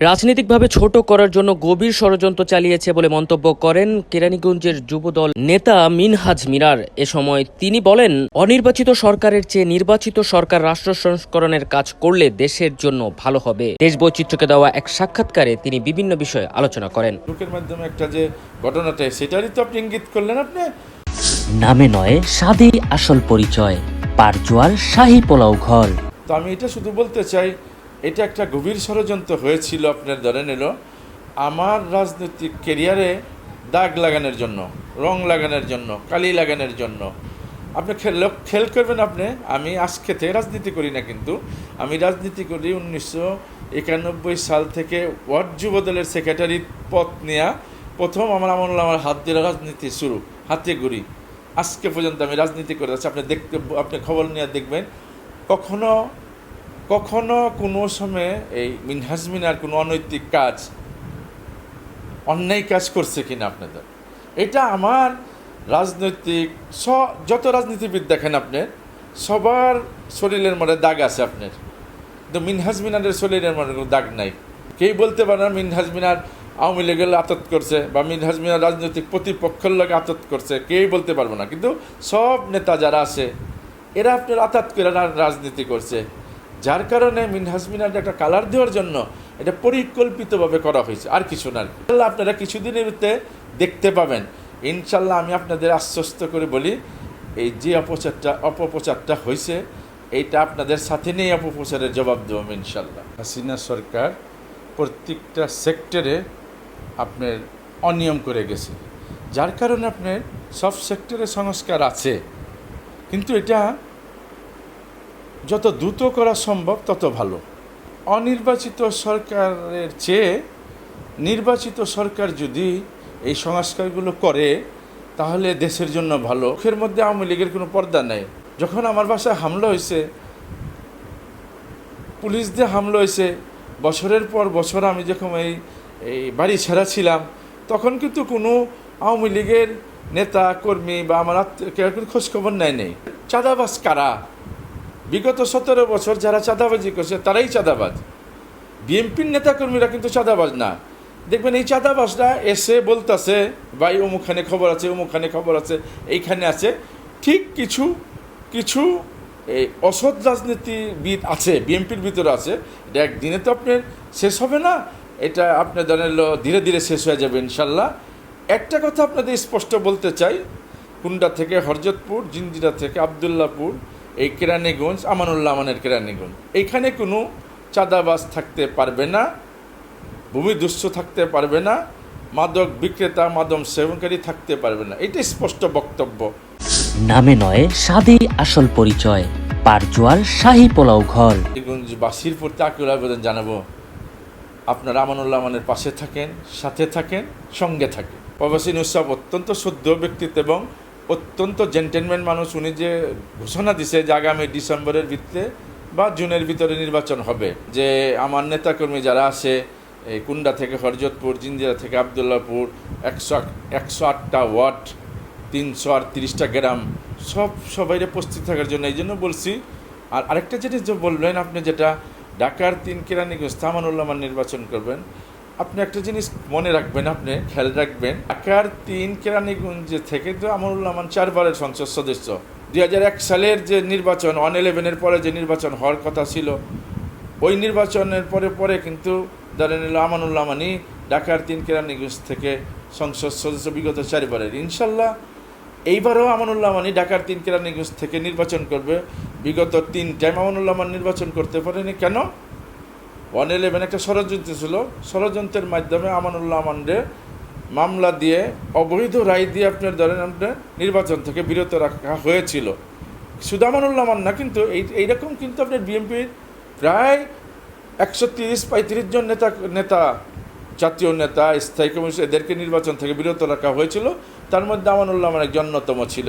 রাজনৈতিকভাবে ছোট করার জন্য গভীর ষড়যন্ত্র চালিয়েছে বলে মন্তব্য করেন কেরানীগঞ্জের যুবদল নেতা মিনহাজ মিরার। এ সময় তিনি বলেন অনির্বাচিত সরকারের চেয়ে নির্বাচিত সরকার রাষ্ট্র সংস্করণের কাজ করলে দেশের জন্য ভালো হবে। দেশ বৈচিত্র্যকে দেওয়া এক সাক্ষাৎকারে তিনি বিভিন্ন বিষয়ে আলোচনা করেন। লোকের মাধ্যমে একটা যে ঘটনাটা সেটারই তো আপনি ইঙ্গিত করলেন আপনি? নামে নয় স্বাদেই আসল পরিচয় পারজোয়ার শাহী পোলাও ঘর। তো আমি এটা শুধু বলতে চাই এটা একটা গভীর ষড়যন্ত্র হয়েছিল আপনার ধরে নিল। আমার রাজনৈতিক কেরিয়ারে দাগ লাগানোর জন্য, রং লাগানোর জন্য, কালি লাগানোর জন্য। আপনি খেল করবেন আপনি, আমি আজকে থেকে রাজনীতি করি না কিন্তু, আমি রাজনীতি করি উনিশশো একানব্বই সাল থেকে ওয়ার্ড যুবদলের সেক্রেটারি পদ নেওয়া প্রথম আমার আমল আমার হাত দিয়ে রাজনীতি শুরু, হাতে ঘুরি আজকে পর্যন্ত আমি রাজনীতি করে যাচ্ছি আপনি দেখতে, আপনি খবর নিয়ে দেখবেন। কখনো কখনো কোনো সময়ে এই মিনহাজ মিনার কোনো অনৈতিক কাজ, অন্যায় কাজ করছে কিনা আপনাদের? এটা আমার রাজনৈতিক, স, যত রাজনীতিবিদ দেখেন আপনি, সবার শরীরের মধ্যে দাগ আছে আপনার। কিন্তু মিনহাজ মিনারের শরীরের মধ্যে কোনো দাগ নাই। কেই বলতে পারে না মিনহাজ মিনার আওয়ামী লীগের আতত করছে বা মিনহাজ মিনার রাজনৈতিক প্রতিপক্ষের লোক আতত করছে, কেউই বলতে পারব না। কিন্তু সব নেতা যারা আছে, এরা আপনার আতাত করে রাজনীতি করছে। যার কারণে মিনহাজ মিনার একটা কালার দেওয়ার জন্য এটা পরিকল্পিতভাবে করা হয়েছে, আর কিছু না ইনশাল্লাহ আপনারা কিছুদিনের ভিতরে দেখতে পাবেন। ইনশাল্লাহ আমি আপনাদের আশ্বস্ত করে বলি, এই যে অপচারটা অপপ্রচারটা হয়েছে, এইটা আপনাদের সাথে নিয়ে অপপ্রচারের জবাব দেবো আমি ইনশাল্লাহ হাসিনা সরকার প্রত্যেকটা সেক্টরে আপনার অনিয়ম করে গেছে। যার কারণে আপনার সব সেক্টরে সংস্কার আছে। কিন্তু এটা যত দ্রুত করা সম্ভব, তত ভালো। অনির্বাচিত সরকারের চেয়ে নির্বাচিত সরকার যদি এই সংস্কারগুলো করে, তাহলে দেশের জন্য ভালো। মুখের মধ্যে আওয়ামী লীগের কোনো পর্দা নেই। যখন আমার বাসায় হামলা হয়েছে, পুলিশ দিয়ে হামলা হয়েছে, বছরের পর বছর আমি যখন এই এই বাড়ি ছেড়া ছিলাম, তখন কিন্তু কোনো আওয়ামী লীগের নেতা, কর্মী বা আমার আত্মীয় খোঁজখবর নেয় নেই। চাঁদাবাস কারা? বিগত সতেরো বছর যারা চাঁদাবাজি করছে, তারাই চাঁদাবাজ। বিএনপির নেতাকর্মীরা কিন্তু চাঁদাবাজ না। দেখবেন এই চাঁদাবাজরা এসে বলতাছে, ভাই, অমুকখানে খবর আছে, অমুকখানে খবর আছে, এইখানে আছে। ঠিক কিছু কিছু এই অসৎ রাজনীতিবিদ আছে, বিএনপির ভিতরে আছে। এটা একদিনে তো আপনার শেষ হবে না। এটা আপনার জানেন ধীরে ধীরে শেষ হয়ে যাবে ইনশাল্লাহ। একটা কথা আপনাদের স্পষ্ট বলতে চাই। কুন্ডা থেকে হরজতপুর, জিঞ্জিরা থেকে আবদুল্লাপুর এই কেরানীগঞ্জ আমানুল্লাহ আমানের কেরানীগঞ্জ। এইখানে কোনো চাঁদাবাস থাকতে পারবে না ভূমিদস্যু থাকতে পারবে না মাদক বিক্রেতা মাদক সেবনকারী থাকতে পারবে না। এটা স্পষ্ট বক্তব্য। নামে নয় স্বাদেই আসল পরিচয় পারজোয়ার শাহী পোলাও ঘর। কেরানীগঞ্জবাসীর প্রতি আকুল আবেদন জানাব। আপনারা আমানুল্লাহ আমানের পাশে থাকেন সাথে থাকেন সঙ্গে থাকেন। প্রবাসী নুসাব অত্যন্ত শুদ্ধ ব্যক্তিত্ব এবং অত্যন্ত জেন্টেলম্যান মানুষ, উনি যে ঘোষণা দিছে যে আগামী ডিসেম্বরের ভিতরে বা জুনের ভিতরে নির্বাচন হবে, যে আমার নেতাকর্মী যারা আছে, এই কুন্ডা থেকে হরজতপুর, জিঞ্জিরা থেকে আবদুল্লাপুর, একশো একশো আটটা ওয়ার্ড, তিনশো আটত্রিশটা গ্রাম, সব সবাইরে উপস্থিত থাকার জন্য এই জন্য বলছি। আর আরেকটা জিনিস যে বললেন আপনি যেটা, ঢাকার তিন কেরানীগঞ্জ তামানুল্লামান নির্বাচন করবেন আপনি একটা জিনিস মনে রাখবেন, আপনি খেয়াল রাখবেন। ঢাকার তিন কেরানীগঞ্জে থেকে তো আমানুল্লাহমান চারবারের সংসদ সদস্য। দুই হাজার এক সালের যে নির্বাচন ওয়ান ইলেভেনের পরে যে নির্বাচন হওয়ার কথা ছিল, ওই নির্বাচনের পরে পরে কিন্তু ধরে নিল আমানুল্লাহ মানি ঢাকার তিন কেরানীগঞ্জ থেকে সংসদ সদস্য বিগত চারবারের। ইনশাল্লাহ এইবারও আমানুল্লাহ মানি ঢাকার তিন কেরানীগঞ্জ থেকে নির্বাচন করবে। বিগত তিন টাইম আমানুল্লাহ মান নির্বাচন করতে পারেনি। কেন? ওয়ান ইলেভেন একটা ষড়যন্ত্র ছিল। ষড়যন্ত্রের মাধ্যমে আমানুল্লাহ আমানরে মামলা দিয়ে, অবৈধ রায় দিয়ে আপনার ধরেন আপনার নির্বাচন থেকে বিরত রাখা হয়েছিল। আমান না, কিন্তু এই, এইরকম কিন্তু আপনার বিএনপির প্রায় একশো তিরিশ, পঁয়ত্রিশ জন নেতা নেতা, জাতীয় নেতা, স্থায়ী কমিশন, এদেরকে নির্বাচন থেকে বিরত রাখা হয়েছিল। তার মধ্যে আমানুল্লাহ আমার একজন অন্যতম ছিল।